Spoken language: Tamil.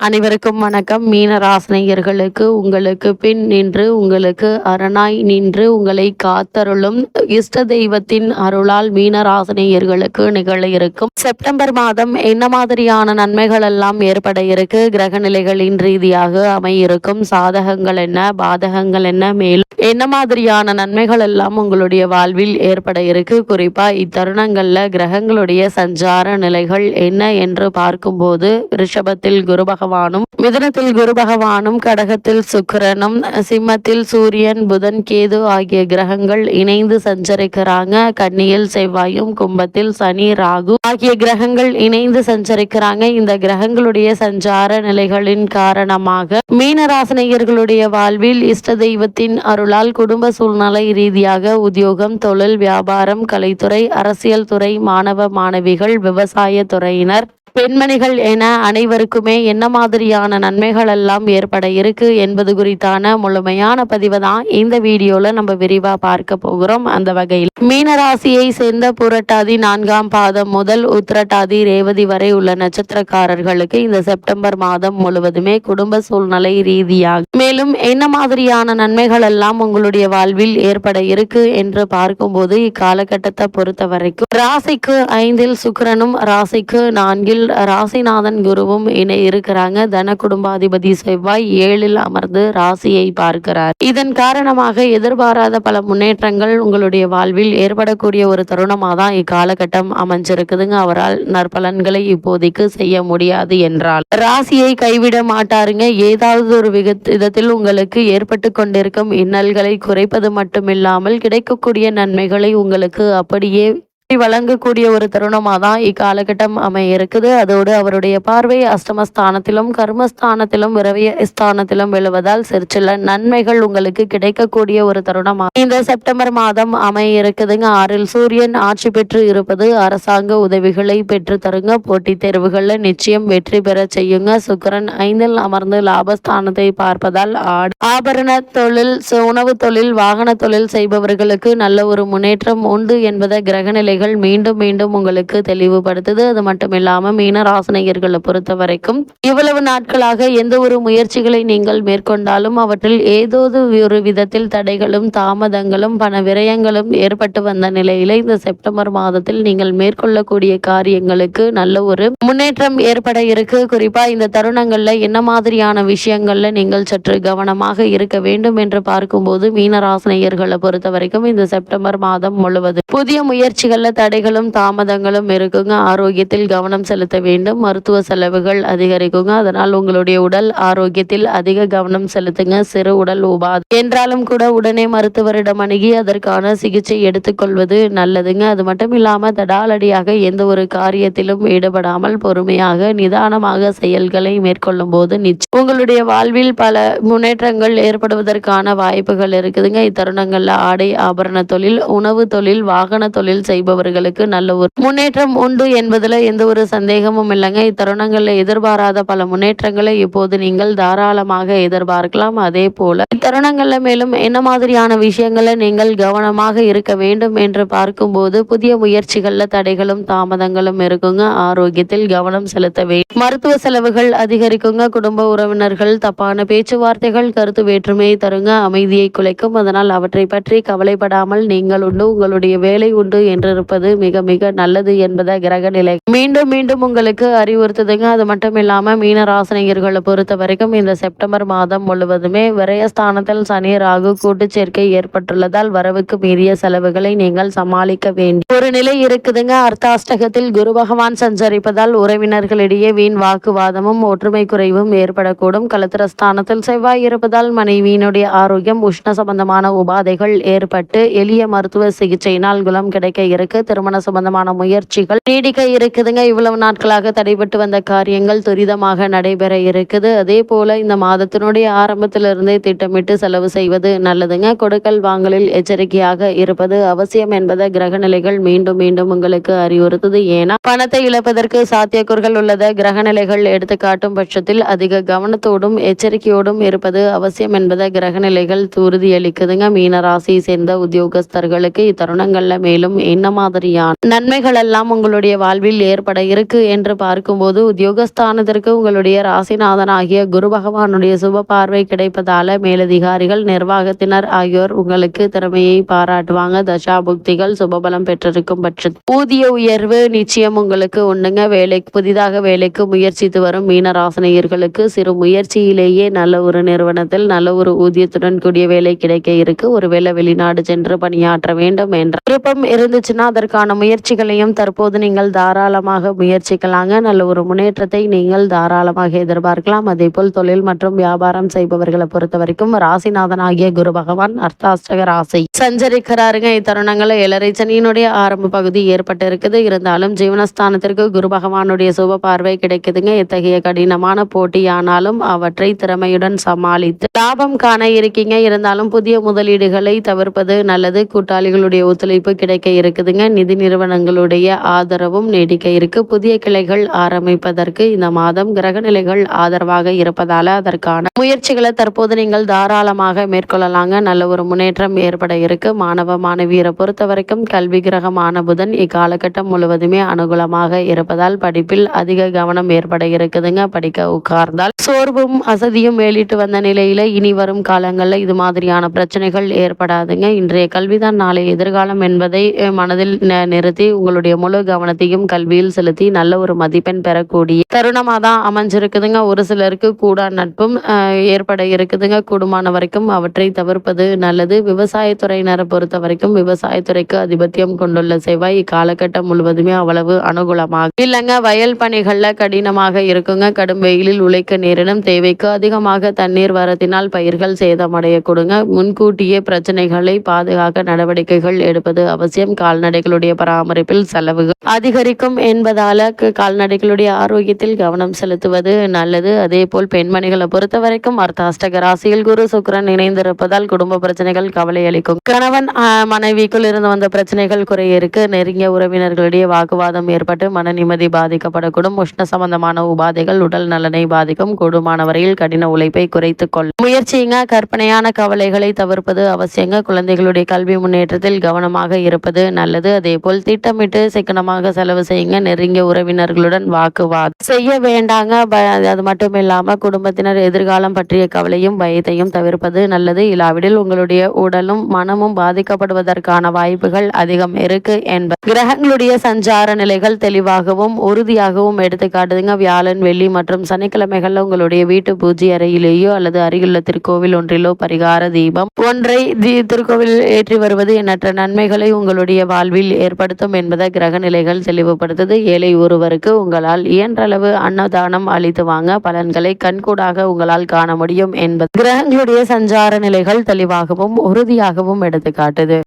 அனைவருக்கும் வணக்கம். மீனராசினியர்களுக்கு உங்களுக்கு பின் நின்று உங்களுக்கு அரணாய் நின்று உங்களை காத்தருளும் இஷ்ட தெய்வத்தின் அருளால் மீனராசினியர்களுக்கு நிகழ இருக்கும். செப்டம்பர் மாதம் என்ன மாதிரியான நன்மைகள் எல்லாம் ஏற்பட இருக்கு? கிரக நிலைகளின் ரீதியாக அமையிருக்கும். சாதகங்கள் என்ன? பாதகங்கள் என்ன? மேலும் என்ன மாதிரியான நன்மைகள் எல்லாம் உங்களுடைய வாழ்வில் ஏற்பட இருக்கு? குறிப்பா இத்தருணங்கள்ல கிரகங்களுடைய சஞ்சார நிலைகள் என்ன என்று பார்க்கும்போது ரிஷபத்தில் குரு பகவானும் மிதனத்தில் குரு பகவானும் கடகத்தில் சுக்கரனும் சிம்மத்தில் சூரியன் புதன் கேது ஆகிய கிரகங்கள் இணைந்து சஞ்சரிக்கிறாங்க. கன்னியில் செவ்வாயும் கும்பத்தில் சனி ராகு ஆகிய கிரகங்கள் இணைந்து சஞ்சரிக்கிறாங்க. இந்த கிரகங்களுடைய சஞ்சார நிலைகளின் காரணமாக மீனராசினியர்களுடைய வாழ்வில் இஷ்ட தெய்வத்தின் அருளால் குடும்ப சூழ்நிலை ரீதியாக உத்தியோகம் தொழில் வியாபாரம் கலைத்துறை அரசியல் துறை மாணவ மாணவிகள் விவசாய துறையினர் பெண்மணிகள் என அனைவருக்குமே என்ன மாதிரியான நன்மைகள் எல்லாம் ஏற்பட இருக்கு என்பது குறித்தான முழுமையான பதிவு தான் இந்த வீடியோல நம்ம விரிவா பார்க்க போகிறோம். அந்த வகையில் மீனராசியை சேர்ந்த புரட்டாதி நான்காம் பாதம் முதல் உத்திரட்டாதி ரேவதி வரை உள்ள நட்சத்திரக்காரர்களுக்கு இந்த செப்டம்பர் மாதம் முழுவதுமே குடும்ப சூழ்நிலை ரீதியாக மேலும் என்ன மாதிரியான நன்மைகள் எல்லாம் உங்களுடைய வாழ்வில் ஏற்பட இருக்கு என்று பார்க்கும்போது இக்காலகட்டத்தை பொறுத்த வரைக்கும் ராசிக்கு ஐந்தில் சுக்கரனும் ராசிக்கு நான்கில் ராசிநாதன் குருவும் இணை இருக்கிறாங்க. தன குடும்பாதிபதி செவ்வாய் ஏழில் அமர்ந்து ராசியை பார்க்கிறார். இதன் காரணமாக எதிர்பாராத பல முன்னேற்றங்கள் உங்களுடைய வாழ்வில் ஏற்படக்கூடிய ஒரு தருணமாக தான் இக்காலகட்டம் அமைஞ்சிருக்குதுங்க. அவரால் நற்பலன்களை இப்போதைக்கு செய்ய முடியாது என்றால். ராசியை கைவிட மாட்டாருங்க. ஏதாவது ஒரு விதத்தில் உங்களுக்கு ஏற்பட்டு கொண்டிருக்கும் இன்னல்களை குறைப்பது மட்டுமில்லாமல் கிடைக்கக்கூடிய நன்மைகளை உங்களுக்கு அப்படியே வழங்கக்கூடிய ஒரு தருணமாக தான் இக்காலகட்டம் அமைய இருக்குது அதோடு அவருடைய பார்வை அஷ்டமஸ்தானத்திலும் கர்மஸ்தானத்திலும் விரவிய ஸ்தானத்திலும் விழுவதால் சிற்சில நன்மைகள் உங்களுக்கு கிடைக்கக்கூடிய ஒரு தருணமாக இந்த செப்டம்பர் மாதம் அமைய இருக்குதுங்க ஆறில் சூரியன் ஆட்சி பெற்று இருப்பது அரசாங்க உதவிகளை பெற்று தருங்க. போட்டித் தேர்வுகளில் நிச்சயம் வெற்றி பெற செய்யுங்க. சுக்கிரன் ஐந்தில் அமர்ந்து லாபஸ்தானத்தை பார்ப்பதால் ஆடு ஆபரண தொழில் உணவு தொழில் வாகன தொழில் செய்பவர்களுக்கு நல்ல ஒரு முன்னேற்றம் உண்டு என்பதை கிரகநிலைகள் மீண்டும் மீண்டும் உங்களுக்கு தெளிவுபடுத்துது. அது மட்டும் மீன ராசனையர்களை பொறுத்த வரைக்கும் இவ்வளவு நாட்களாக எந்த ஒரு முயற்சிகளை நீங்கள் மேற்கொண்டாலும் அவற்றில் ஏதோ ஒரு விதத்தில் தடைகளும் தாமதங்களும் பண விரயங்களும் ஏற்பட்டு வந்த நிலையில இந்த செப்டம்பர் மாதத்தில் நீங்கள் மேற்கொள்ளக்கூடிய காரியங்களுக்கு நல்ல ஒரு முன்னேற்றம் ஏற்பட இருக்கு. குறிப்பா இந்த தருணங்கள்ல என்ன மாதிரியான விஷயங்கள்ல நீங்கள் சற்று கவனமாக இருக்க வேண்டும் என்று பார்க்கும்போது மீனராசனையர்களை பொறுத்த வரைக்கும் இந்த செப்டம்பர் மாதம் முழுவதும் புதிய முயற்சிகள்ல தடைகளும் தாமதங்களும் இருக்குங்க. ஆரோக்கியத்தில் கவனம் செலுத்த வேண்டும். மருத்துவ செலவுகள் அதிகரிக்குங்க. அதனால் உங்களுடைய உடல் ஆரோக்கியத்தில் அதிக கவனம் செலுத்துங்க. சிறு உடல் உபாதை என்றாலும் கூட உடனே மருத்துவரிடம் அணுகி அதற்கான சிகிச்சை எடுத்துக்கொள்வது நல்லதுங்க. அது மட்டும் இல்லாமல் தடாலடியாக எந்த ஒரு காரியத்திலும் ஈடுபடாமல் பொறுமையாக நிதானமாக செயல்களை மேற்கொள்ளும் போது நிச்சயம் உங்களுடைய வாழ்வில் பல முன்னேற்றங்கள் ஏற்படுவதற்கான வாய்ப்புகள் இருக்குதுங்க. இத்தருணங்களில் ஆடை ஆபரண தொழில் உணவு தொழில் வாகன தொழில் அவர்களுக்கு நல்ல ஒரு முன்னேற்றம் உண்டு என்பதில் எந்த ஒரு சந்தேகமும் இல்லைங்க. இத்தருணங்களில் எதிர்பாராத பல முன்னேற்றங்களை இப்போது நீங்கள் தாராளமாக எதிர்பார்க்கலாம். அதே போல இத்தருணங்களில் மேலும் என்ன மாதிரியான விஷயங்களை நீங்கள் கவனமாக இருக்க வேண்டும் என்று பார்க்கும்போது புதிய முயற்சிகளில் தடைகளும் தாமதங்களும் இருக்குங்க. ஆரோக்கியத்தில் கவனம் செலுத்த வேண்டும் மருத்துவ செலவுகள் அதிகரிக்குங்க. குடும்ப உறவினர்கள் தப்பான பேச்சுவார்த்தைகள் கருத்து வேற்றுமையை தருங்க. அமைதியை குலைக்கும். அதனால் அவற்றை பற்றி கவலைப்படாமல் நீங்கள் உண்டு. உங்களுடைய வேலை உண்டு என்று இருப்பது மிக மிக நல்லது என்பதை கிரக நிலை மீண்டும் மீண்டும் உங்களுக்கு அறிவுறுத்துதுங்க. அது மட்டும் இல்லாம மீனராசினியர்களை பொறுத்த வரைக்கும் இந்த செப்டம்பர் மாதம் முழுவதுமே விரயஸ்தானத்தில் சனி ராகு கூட்டு சேர்க்கை ஏற்பட்டுள்ளதால் வரவுக்கு மீறிய செலவுகளை நீங்கள் சமாளிக்க வேண்டும் ஒரு நிலை இருக்குதுங்க. அர்த்தாஷ்டகத்தில் குரு பகவான் சஞ்சரிப்பதால் உறவினர்களிடையே வீண் வாக்குவாதமும் ஒற்றுமை குறைவும் ஏற்படக்கூடும். கலத்திரஸ்தானத்தில் செவ்வாய் இருப்பதால் மனைவியினுடைய ஆரோக்கியம் உஷ்ண சம்பந்தமான உபாதைகள் ஏற்பட்டு எளிய மருத்துவ சிகிச்சையினால் குலம் கிடைக்க இருக்கு. திருமண சம்பந்தமான முயற்சிகள் நீடிக்க இருக்குதுங்க. இவ்வளவு நாட்களாக தடைபட்டு வந்த காரியங்கள் துரிதமாக நடைபெற இருக்குது. அதே போல இந்த மாதத்தினுடைய ஆரம்பத்திலிருந்தே திட்டமிட்டு செலவு செய்வது நல்லதுங்க. கொடுக்கல் வாங்கலில் எச்சரிக்கையாக இருப்பது அவசியம் என்பதை கிரகநிலைகள் மீண்டும் மீண்டும் உங்களுக்கு அறிவுறுத்துது. ஏன்னா பணத்தை இழப்பதற்கு சாத்தியக்கூறுகள் உள்ளத கிரகநிலைகள் எடுத்து காட்டும் பட்சத்தில் அதிக கவனத்தோடும் எச்சரிக்கையோடும் இருப்பது அவசியம் என்பதை கிரகநிலைகள் உறுதியளிக்குதுங்க மீனராசியை சேர்ந்த உத்தியோகஸ்தர்களுக்கு இத்தருணங்கள்ல மேலும் இன்னமும் மாதிரியான நன்மைகள் எல்லாம் உங்களுடைய வாழ்வில் ஏற்பட இருக்கு என்று பார்க்கும்போது உத்தியோகஸ்தானத்திற்கு உங்களுடைய ராசிநாதனாகிய குரு பகவானுடைய சுப பார்வை கிடைப்பதால மேலதிகாரிகள் நிர்வாகத்தினர் ஆகியோர் உங்களுக்கு திறமையை பாராட்டுவாங்க. தசா புக்திகள் சுபபலம் பெற்றிருக்கும் பட்சத்தில் ஊதிய உயர்வு நிச்சயம் உங்களுக்கு உண்டுங்க. வேலைக்கு புதிதாக வேலைக்கு முயற்சித்து வரும் மீனராசனையர்களுக்கு சிறு முயற்சியிலேயே நல்ல ஒரு நிறுவனத்தில் நல்ல ஒரு ஊதியத்துடன் கூடிய வேலை கிடைக்க இருக்கு. ஒருவேளை வெளிநாடு சென்று பணியாற்ற வேண்டும் என்ற விருப்பம் இருந்துச்சுன்னா அதற்கான முயற்சிகளையும் தற்போது நீங்கள் தாராளமாக முயற்சிக்கலாங்க. நல்ல ஒரு முன்னேற்றத்தை நீங்கள் தாராளமாக எதிர்பார்க்கலாம். அதே போல் தொழில் மற்றும் வியாபாரம் செய்பவர்களை பொறுத்த வரைக்கும் ராசிநாதன் ஆகிய குரு பகவான் அர்த்தாஷ்டக ராசி. சஞ்சரிக்கிறாருங்க. இத்தருணங்கள் இளரை சனியினுடைய ஆரம்ப பகுதி ஏற்பட்டு இருக்குது இருந்தாலும் ஜீவனஸ்தானத்திற்கு குரு பகவானுடைய சுப பார்வை கிடைக்குதுங்க. இத்தகைய கடினமான போட்டியானாலும் அவற்றை திறமையுடன் சமாளித்து லாபம் காண இருக்கீங்க. இருந்தாலும் புதிய முதலீடுகளை தவிர்ப்பது நல்லது. கூட்டாளிகளுடைய ஒத்துழைப்பு கிடைக்க இருக்குதுங்க. நிதி நிறுவனங்களுடைய ஆதரவும் நீடிக்க இருக்கு. புதிய கிளைகள் ஆரம்பிப்பதற்கு இந்த மாதம் கிரக நிலைகள் ஆதரவாக இருப்பதால அதற்கான முயற்சிகளை தற்போது நீங்கள் தாராளமாக மேற்கொள்ளலாங்க. நல்ல ஒரு முன்னேற்றம் ஏற்பட இருக்கு. மாணவ மாணவியரை பொறுத்த வரைக்கும் கல்வி கிரகமான புதன் இக்காலகட்டம் முழுவதுமே அனுகூலமாக இருப்பதால் படிப்பில் அதிக கவனம் ஏற்பட இருக்குதுங்க. படிக்க உட்கார்ந்தால் சோர்வும் அசதியும் மேலிட்டு வந்த நிலையில இனி வரும் காலங்களில் இது மாதிரியான பிரச்சனைகள் ஏற்படாதுங்க. இன்றைய கல்விதான் நாளை எதிர்காலம் என்பதை மனதில் கல்வியில் நிறுத்தி உங்களுடைய முழு கவனத்தையும் கல்வியில் செலுத்தி நல்ல ஒரு மதிப்பெண் பெறக்கூடிய தருணமாக தான் அமைஞ்சிருக்குதுங்க. ஒரு சிலருக்கு கூட நட்பும் ஏற்பட இருக்குதுங்க. கூடுமான வரைக்கும் அவற்றை தவிர்ப்பது நல்லது. விவசாயத்துறையினரை பொறுத்த வரைக்கும் விவசாயத்துறைக்கு அதிபத்தியம் கொண்டுள்ள செவ்வாய் இக்காலகட்டம் முழுவதுமே அவ்வளவு அனுகூலமாக இல்லைங்க. வயல் பணிகள்ல கடினமாக இருக்குங்க. கடும் வெயிலில் உழைக்க நேரிடும். தேவைக்கு அதிகமாக தண்ணீர் வரத்தினால் பயிர்கள் சேதமடைய கொடுங்க. முன்கூட்டியே பிரச்சனைகளை பாதுகாக்க நடவடிக்கைகள் எடுப்பது அவசியம். கால்நடை கால்நடைகளுடைய பராமரிப்பில் செலவுகள் அதிகரிக்கும் என்பதால கால்நடைகளுடைய ஆரோக்கியத்தில் கவனம் செலுத்துவது நல்லது. அதே போல் பெண்மணிகளை பொறுத்த வரைக்கும் அர்த்தாஷ்டக ராசியில் குரு சுக்கிரன் இணைந்திருப்பதால் குடும்ப பிரச்சனைகள் கவலை அளிக்கும். கணவன் மனைவிக்குள் இருந்து வந்த பிரச்சனைகள் குறைய இருக்கு. நெருங்கிய உறவினர்களுடைய வாக்குவாதம் ஏற்பட்டு மன நிம்மதி பாதிக்கப்படக்கூடும். உஷ்ண சம்பந்தமான உபாதைகள் உடல் நலனை பாதிக்கும். கூடுமான வரையில் கடின உழைப்பை குறைத்துக் கொள்ளும் முயற்சிங்க. கற்பனையான கவலைகளை தவிர்ப்பது அவசியங்க. குழந்தைகளுடைய கல்வி முன்னேற்றத்தில் கவனமாக இருப்பது நல்லது. அதே போல் திட்டமிட்டு சிக்கனமாக செலவு செய்யுங்க. நெருங்கிய உறவினர்களுடன் வாக்குவாதம் செய்ய வேண்டாங்க. அது மட்டும் இல்லாம குடும்பத்தினர் எதிர்காலம் பற்றிய கவலையும் பயத்தையும் தவிர்ப்பது நல்லது. இல்லாவிடில் உங்களுடைய உடலும் மனமும் பாதிக்கப்படுவதற்கான வாய்ப்புகள் அதிகம் இருக்கு என்பது கிரகங்களுடைய சஞ்சார நிலைகள் தெளிவாகவும் உறுதியாகவும் எடுத்து காட்டுதுங்க வியாழன் வெள்ளி மற்றும் சனிக்கிழமைகள்ல உங்களுடைய வீட்டு பூஜை அறையிலேயோ அல்லது அருகிலுள்ள திருக்கோவில் ஒன்றிலோ பரிகார தீபம் ஒன்றை திருக்கோவில் ஏற்றி வருவது எண்ணற்ற நன்மைகளை உங்களுடைய வாழ்வில் ஏற்படுத்தும் என்பதை கிரக நிலைகள் தெளிவுபடுத்துது. ஏழை ஒருவருக்கு உங்களால் இயன்றளவு அன்னதானம் அளித்து வாங்க பலன்களை கண்கூடாக உங்களால் காண முடியும் என்பது கிரகங்களுடைய சஞ்சார நிலைகள் தெளிவாகவும் உறுதியாகவும் எடுத்து காட்டுது